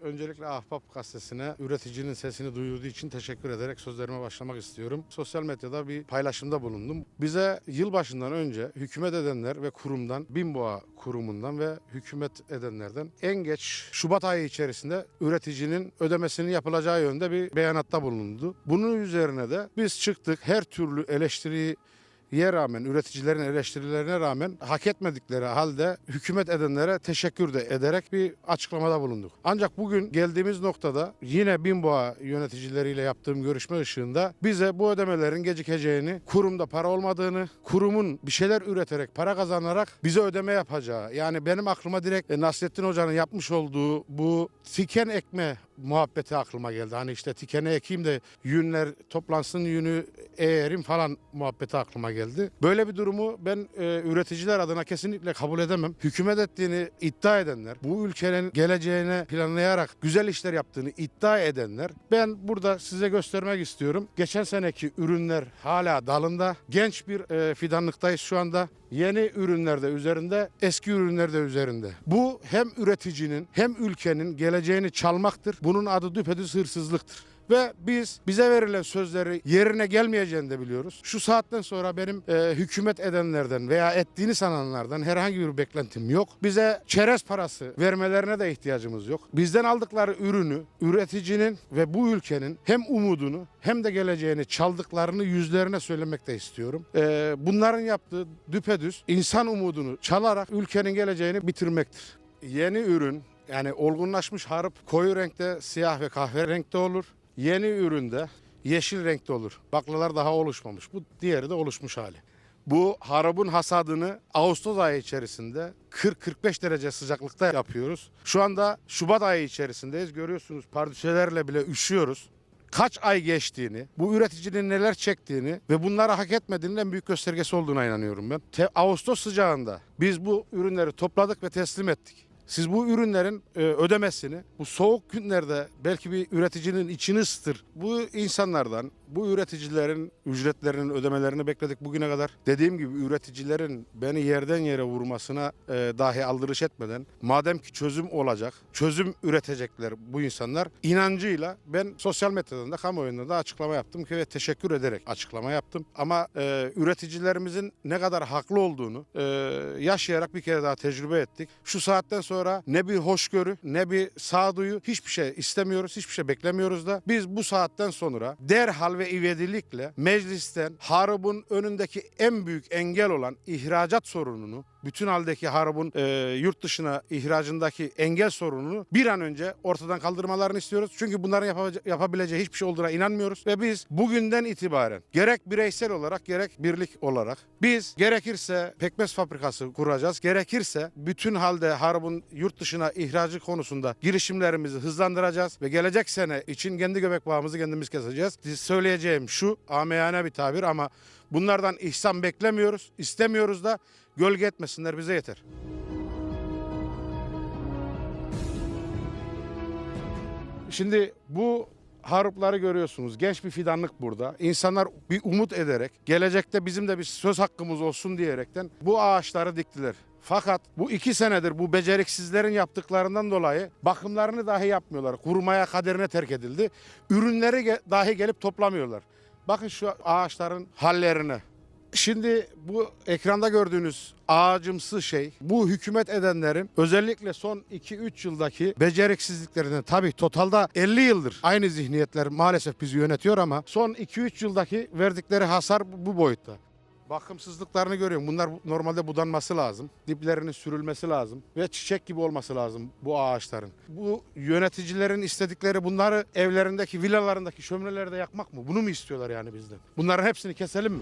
Öncelikle Ahbap gazetesine üreticinin sesini duyurduğu için teşekkür ederek sözlerime başlamak istiyorum. Sosyal medyada bir paylaşımda bulundum. Bize yılbaşından önce hükümet edenler ve kurumdan, Binboğa kurumundan ve hükümet edenlerden en geç Şubat ayı içerisinde üreticinin ödemesinin yapılacağı yönde bir beyanatta bulundu. Bunun üzerine de biz çıktık her türlü eleştiriyi ye rağmen, üreticilerin eleştirilerine rağmen hak etmedikleri halde hükümet edenlere teşekkür de ederek bir açıklamada bulunduk. Ancak bugün geldiğimiz noktada yine Binboğa yöneticileriyle yaptığım görüşme ışığında bize bu ödemelerin gecikeceğini, kurumda para olmadığını, kurumun bir şeyler üreterek, para kazanarak bize ödeme yapacağı. Yani benim aklıma direkt e, Nasrettin Hoca'nın yapmış olduğu bu tiken ekme muhabbeti aklıma geldi. Hani işte tikene ekeyim de yünler toplansın yünü eğerim falan muhabbeti aklıma geldi. Böyle bir durumu ben e, üreticiler adına kesinlikle kabul edemem. Hükümet ettiğini iddia edenler, bu ülkenin geleceğine planlayarak güzel işler yaptığını iddia edenler ben burada size göstermek istiyorum. Geçen seneki ürünler hala dalında. Genç bir e, fidanlıktayız şu anda. Yeni ürünler de üzerinde, eski ürünler de üzerinde. Bu hem üreticinin hem ülkenin geleceğini çalmaktır. Bunun adı düpedüz hırsızlıktır. Ve biz bize verilen sözleri yerine gelmeyeceğini de biliyoruz. Şu saatten sonra benim e, hükümet edenlerden veya ettiğini sananlardan herhangi bir beklentim yok. Bize çerez parası vermelerine de ihtiyacımız yok. Bizden aldıkları ürünü üreticinin ve bu ülkenin hem umudunu hem de geleceğini çaldıklarını yüzlerine söylemek de istiyorum. E, bunların yaptığı düpedüz insan umudunu çalarak ülkenin geleceğini bitirmektir. Yeni ürün yani olgunlaşmış harp koyu renkte siyah ve kahverenkte olur. Yeni üründe yeşil renkte olur. Baklalar daha oluşmamış. Bu diğeri de oluşmuş hali. Bu harabın hasadını Ağustos ayı içerisinde 40-45 derece sıcaklıkta yapıyoruz. Şu anda Şubat ayı içerisindeyiz. Görüyorsunuz pardüselerle bile üşüyoruz. Kaç ay geçtiğini, bu üreticinin neler çektiğini ve bunları hak etmediğinin en büyük göstergesi olduğuna inanıyorum ben. Te- Ağustos sıcağında biz bu ürünleri topladık ve teslim ettik. Siz bu ürünlerin e, ödemesini bu soğuk günlerde belki bir üreticinin içini ısıtır. Bu insanlardan, bu üreticilerin ücretlerinin ödemelerini bekledik bugüne kadar. Dediğim gibi üreticilerin beni yerden yere vurmasına e, dahi aldırış etmeden madem ki çözüm olacak, çözüm üretecekler bu insanlar inancıyla ben sosyal medyadan da kamuoyunda da açıklama yaptım ki ve teşekkür ederek açıklama yaptım. Ama e, üreticilerimizin ne kadar haklı olduğunu e, yaşayarak bir kere daha tecrübe ettik. Şu saatten sonra ne bir hoşgörü ne bir sağduyu hiçbir şey istemiyoruz, hiçbir şey beklemiyoruz da biz bu saatten sonra derhal ve ivedilikle meclisten Harub'un önündeki en büyük engel olan ihracat sorununu bütün haldeki Harub'un e, yurt dışına ihracındaki engel sorununu bir an önce ortadan kaldırmalarını istiyoruz. Çünkü bunların yapabilecek- yapabileceği hiçbir şey olduğuna inanmıyoruz ve biz bugünden itibaren gerek bireysel olarak gerek birlik olarak biz gerekirse pekmez fabrikası kuracağız. Gerekirse bütün halde Harub'un yurt dışına ihracı konusunda girişimlerimizi hızlandıracağız ve gelecek sene için kendi göbek bağımızı kendimiz keseceğiz. Söyleyeceğim şu amiyane bir tabir ama bunlardan ihsan beklemiyoruz, istemiyoruz da gölge etmesinler bize yeter. Şimdi bu harupları görüyorsunuz. Genç bir fidanlık burada. İnsanlar bir umut ederek, gelecekte bizim de bir söz hakkımız olsun diyerekten bu ağaçları diktiler. Fakat bu iki senedir bu beceriksizlerin yaptıklarından dolayı bakımlarını dahi yapmıyorlar. Kurumaya kaderine terk edildi. Ürünleri dahi gelip toplamıyorlar. Bakın şu ağaçların hallerine. Şimdi bu ekranda gördüğünüz ağacımsı şey bu hükümet edenlerin özellikle son 2-3 yıldaki beceriksizliklerinden tabii totalda 50 yıldır aynı zihniyetler maalesef bizi yönetiyor ama son 2-3 yıldaki verdikleri hasar bu boyutta. Bakımsızlıklarını görüyorum. Bunlar normalde budanması lazım. Diplerinin sürülmesi lazım. Ve çiçek gibi olması lazım bu ağaçların. Bu yöneticilerin istedikleri bunları evlerindeki, villalarındaki şöminelerde yakmak mı? Bunu mu istiyorlar yani bizden? Bunların hepsini keselim mi?